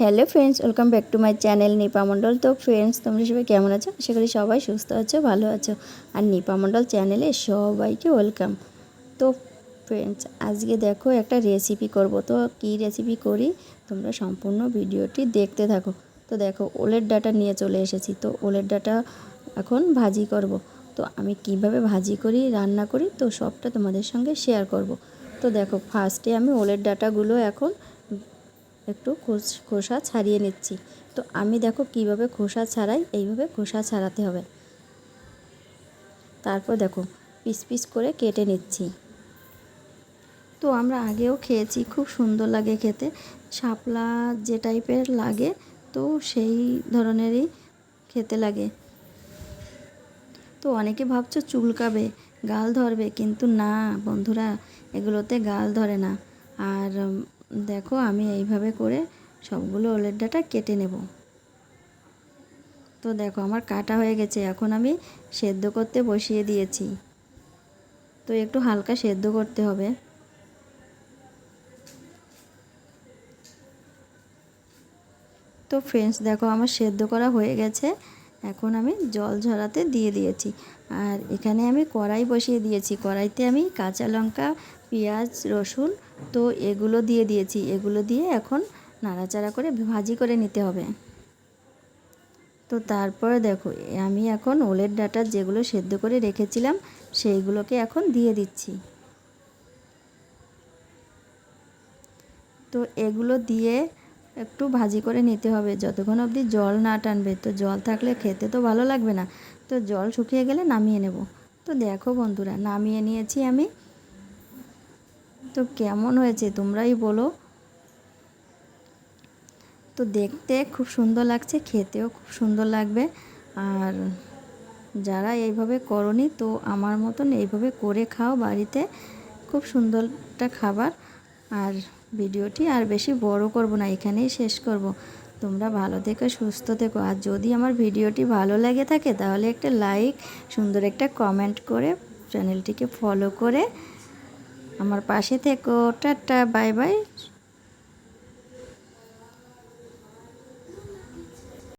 Hello friends, welcome back to my channel Nipa Mondal. তো friends, তোমরা সবাই কেমন আছো? আশা করি সবাই সুস্থ আছো, ভালো আছো। আর নিপা মণ্ডল চ্যানেলে সবাইকে ওয়েলকাম। তো ফ্রেন্ডস, আজকে দেখো একটা রেসিপি করব। তো কি রেসিপি করি? তোমরা সম্পূর্ণ ভিডিওটি দেখতে থাকো। তো দেখো, ওলের ডাটা নিয়ে চলে এসেছি। তো ওলের ডাটা এখন ভাজি করব। তো আমি কীভাবে ভাজি করি, রান্না করি, তো সবটা তোমাদের সঙ্গে শেয়ার করব। তো দেখো ফার্স্টে আমি ওলের ডাটাগুলো এখন একটু খোস- ছাড়িয়ে নিচ্ছি। তো আমি দেখো কীভাবে খোসা ছাড়াই, এইভাবে খোসা ছাড়াতে হবে। তারপর দেখো, পিস পিস করে কেটে নিচ্ছি। তো আমরা আগেও খেয়েছি, খুব সুন্দর লাগে খেতে। শাপলা যে টাইপের লাগে, তো সেই ধরনেরই খেতে লাগে। তো অনেকে ভাবছ চুলকাবে, গাল ধরবে, কিন্তু না বন্ধুরা, এগুলোতে গাল ধরে না। আর দেখো আমি এইভাবে করে সবগুলো ওলের ডাটা কেটে নেব। তো দেখো আমার কাটা হয়ে গেছে, এখন আমি সেদ্ধ করতে বসিয়ে দিয়েছি। তো একটু হালকা সেদ্ধ করতে হবে। তো ফ্রেন্ডস দেখো আমার সেদ্ধ করা হয়ে গেছে। এখন আমি জল ঝরাতে দিয়ে দিয়েছি। আর এখানে আমি কড়াই বসিয়ে দিয়েছি। কড়াইতে আমি কাঁচা লঙ্কা, পেঁয়াজ, রসুন, তো এগুলো দিয়ে দিয়েছি। এগুলো দিয়ে এখন নাড়াচাড়া করে ভাজি করে নিতে হবে। তো তারপরে দেখো, আমি এখন ওলের ডাটা যেগুলো সেদ্ধ করে রেখেছিলাম, সেইগুলোকে এখন দিয়ে দিচ্ছি। তো এগুলো দিয়ে একটু ভাজি করে নিতে হবে। যতক্ষণ অবধি জল না টানবে, তো জল থাকলে খেতে তো ভালো লাগবে না। তো জল শুকিয়ে গেলে নামিয়ে নেব। তো দেখো বন্ধুরা, নামিয়ে নিয়েছি আমি। তো কেমন হয়েছে তোমরাই বলো। তো দেখতে খুব সুন্দর লাগছে, খেতেও খুব সুন্দর লাগবে। আর যারা এইভাবে করনি, তো আমার মতন এইভাবে করে খাও বাড়িতে। খুব সুন্দর একটা খাবার। আর ভিডিওটি আর বেশি বড় করব না, এখানেই শেষ করব। তোমরা ভালো থেকো, সুস্থ থেকো। আর যদি আমার ভিডিওটি ভালো লাগে থাকে, তাহলে একটা লাইক, সুন্দর একটা কমেন্ট করে চ্যানেলটিকে ফলো করে আমার পাশে থেকো। Tata, bye bye.